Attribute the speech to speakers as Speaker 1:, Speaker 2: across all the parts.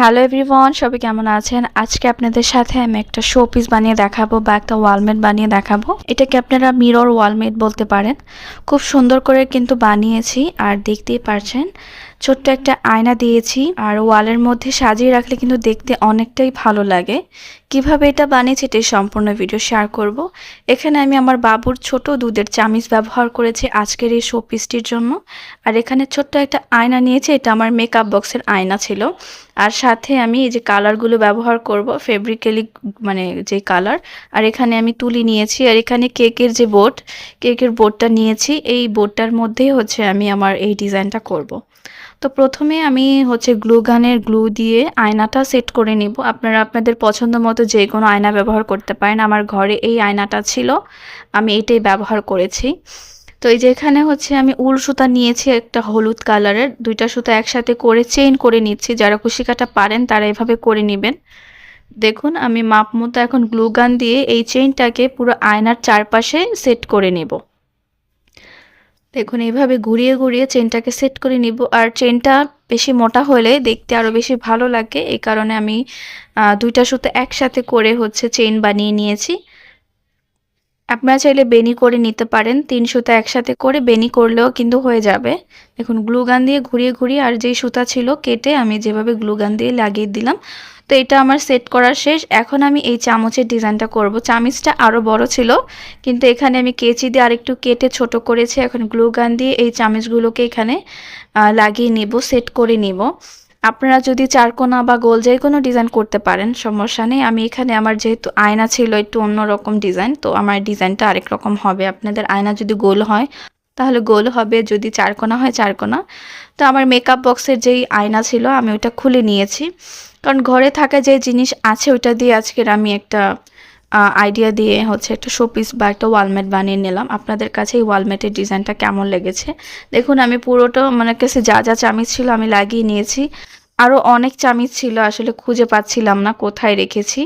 Speaker 1: Hello everyone সবাই কেমন আছেন? আজকে আপনাদের সাথে আমি একটা শো পিস বানিয়ে দেখাবো বা একটা ওয়ালমেট বানিয়ে দেখাবো। এটাকে আপনারা মিরর ওয়ালমেট বলতে পারেন। খুব সুন্দর করে কিন্তু বানিয়েছি আর দেখতেই পারছেন, ছোট্ট একটা আয়না দিয়েছি আর ওয়ালের মধ্যে সাজিয়ে রাখলে কিন্তু দেখতে অনেকটাই ভালো লাগে। কীভাবে এটা বানিয়েছি এটাই সম্পূর্ণ ভিডিও শেয়ার করব। এখানে আমি আমার বাবুর ছোট দুধের চামিচ ব্যবহার করেছি আজকের এই শো পিসটির জন্য। আর এখানে ছোট্ট একটা আয়না নিয়েছি, এটা আমার মেকআপ বক্সের আয়না ছিল। আর সাথে আমি এই যে কালারগুলো ব্যবহার করব ফেব্রিক্যালি মানে যে কালার আর এখানে আমি তুলি নিয়েছি, আর এখানে কেকের যে বোর্ড কেকের বোর্ডটা নিয়েছি, এই বোর্ডটার মধ্যেই হচ্ছে আমি আমার এই ডিজাইনটা করব। তো প্রথমে আমি হচ্ছে গ্লু গানের গ্লু দিয়ে আয়নাটা সেট করে নিব। আপনারা আপনাদের পছন্দ মতো যে কোনো আয়না ব্যবহার করতে পারেন। আমার ঘরে এই আয়নাটা ছিল, আমি এটাই ব্যবহার করেছি। তো এই যে এখানে হচ্ছে আমি উল সুতা নিয়েছি একটা হলুদ কালারের। দুইটা সুতা একসাথে করে চেইন করে নিচ্ছি। যারা কুশিকাটা পারেন তারা এভাবে করে নেবেন। দেখুন, আমি মাপ মতো এখন গ্লুগান দিয়ে এই চেইনটাকে পুরো আয়নার চারপাশে সেট করে নেব। দেখুন, এইভাবে ঘুরিয়ে ঘুরিয়ে চেনটাকে সেট করে নিব। আর চেনটা বেশি মোটা হলে দেখতে আরও বেশি ভালো লাগে। এই কারণে আমি দুইটা সুতো একসাথে করে হচ্ছে চেন বানিয়ে নিয়েছি। আপনারা চাইলে বেনি করে নিতে পারেন। তিন সুতা একসাথে করে বেনি করলেও কিন্তু হয়ে যাবে। দেখুন গ্লুগান দিয়ে ঘুরিয়ে ঘুরিয়ে আর যেই সুতা ছিল কেটে আমি যেভাবে গ্লুগান দিয়ে লাগিয়ে দিলাম। তো এটা আমার সেট করা শেষ। এখন আমি এই চামচের ডিজাইনটা করব। চামিচটা আরও বড় ছিল, কিন্তু এখানে আমি কেচি দিয়ে আরেকটু কেটে ছোট করেছি। এখন গ্লুগান দিয়ে এই চামচগুলোকে এখানে লাগিয়ে নিব, সেট করে নিব। আপনারা যদি চারকোনা বা গোল যে কোনো ডিজাইন করতে পারেন, সমস্যা নেই। আমি এখানে আমার যেহেতু আয়না ছিল একটু অন্যরকম ডিজাইন তো আমার ডিজাইনটা আরেক রকম হবে। আপনাদের আয়না যদি গোল হয়, তাহলে গোল হবে। যদি চারকোনা হয়, চারকোনা। তো আমার মেকআপ বক্সের যেই আয়না ছিল, আমি ওটা খুলে নিয়েছি। কারণ ঘরে থাকা যে জিনিস আছে, ওটা দিয়ে আজকের আমি একটা আইডিয়া দিয়ে হচ্ছে একটা শোপিস বা একটা ওয়ালমেট বানিয়ে নিলাম। আপনাদের কাছে এই ওয়ালমেটের ডিজাইনটা কেমন লেগেছে? দেখুন, আমি পুরোটা মানে কাছে যা যা চামিচ ছিল আমি লাগিয়ে নিয়েছি। আরও অনেক চামিচ ছিল, আসলে খুঁজে পাচ্ছিলাম না, কোথায় রেখেছি।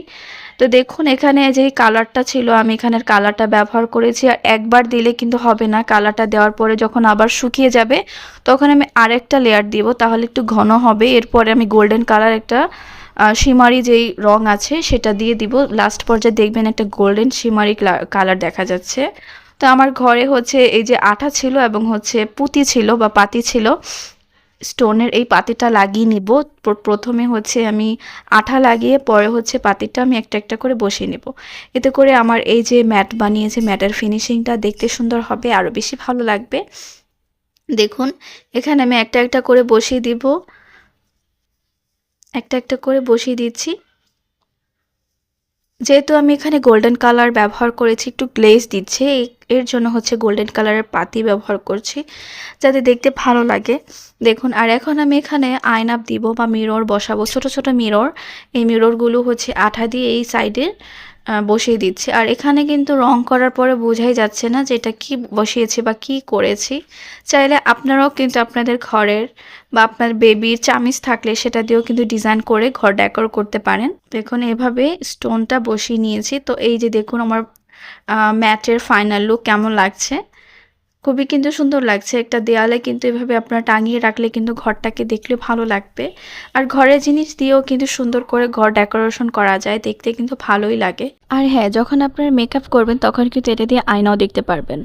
Speaker 1: তো দেখুন, এখানে যে কালারটা ছিল, আমি এখানের কালারটা ব্যবহার করেছি। আর একবার দিলে কিন্তু হবে না কালারটা দেওয়ার পরে যখন আবার শুকিয়ে যাবে, তখন আমি আরেকটা লেয়ার দিব, তাহলে একটু ঘন হবে। এরপরে আমি গোল্ডেন কালার একটা শিমারি যেই রং আছে সেটা দিয়ে দিব। লাস্ট পর্যায়ে দেখবেন একটা গোল্ডেন শিমারি কালার দেখা যাচ্ছে। তো আমার ঘরে হচ্ছে এই যে আঠা ছিল এবং হচ্ছে পুঁতি ছিল বা পাতি ছিল স্টোনের এই পাতিটা লাগিয়ে নিব। প্রথমে হচ্ছে আমি আঠা লাগিয়ে পরে হচ্ছে পাতিটা আমি একটা একটা করে বসিয়ে নেব। এতে করে আমার এই যে ম্যাট বানিয়েছে ম্যাটের ফিনিশিংটা দেখতে সুন্দর হবে আরও বেশি ভালো লাগবে। দেখুন, এখানে আমি একটা একটা করে বসিয়ে দিব। একটা একটা করে বসিয়ে দিচ্ছি। যেহেতু আমি এখানে গোল্ডেন কালার ব্যবহার করেছি, একটু গ্লেজ দিচ্ছে এর জন্য হচ্ছে গোল্ডেন কালারের পাতি ব্যবহার করছি, যাতে দেখতে ভালো লাগে। দেখুন, আর এখন আমি এখানে আয়নাপ দিব বা মিরর বসাবো, ছোট ছোট মিরর এই মিররগুলো হচ্ছে আঠা দিয়ে এই সাইডে বসিয়ে দিচ্ছি। আর এখানে কিন্তু রং করার পরে বোঝাই যাচ্ছে না যে এটা কী বসিয়েছি বা কি করেছি। চাইলে আপনারাও কিন্তু আপনাদের ঘরের বা আপনার বেবির চামিচ থাকলে সেটা দিয়েও কিন্তু ডিজাইন করে ঘর ডেকোর করতে পারেন। দেখুন, এভাবে স্টোনটা বসিয়ে নিয়েছি। তো এই যে দেখুন, আমার ম্যাটের ফাইনাল লুক কেমন লাগছে। খুবই কিন্তু সুন্দর লাগছে একটা দেয়ালে কিন্তু এভাবে আপনারা টাঙিয়ে রাখলে কিন্তু ঘরটাকে দেখলে ভালো লাগবে। আর ঘরের জিনিস দিয়েও কিন্তু সুন্দর করে ঘর ডেকোরেশন করা যায়, দেখতে কিন্তু ভালোই লাগে। আর হ্যাঁ যখন আপনারা মেকআপ করবেন তখন কিন্তু এটা দিয়ে আয়নাও দেখতে পারবেন।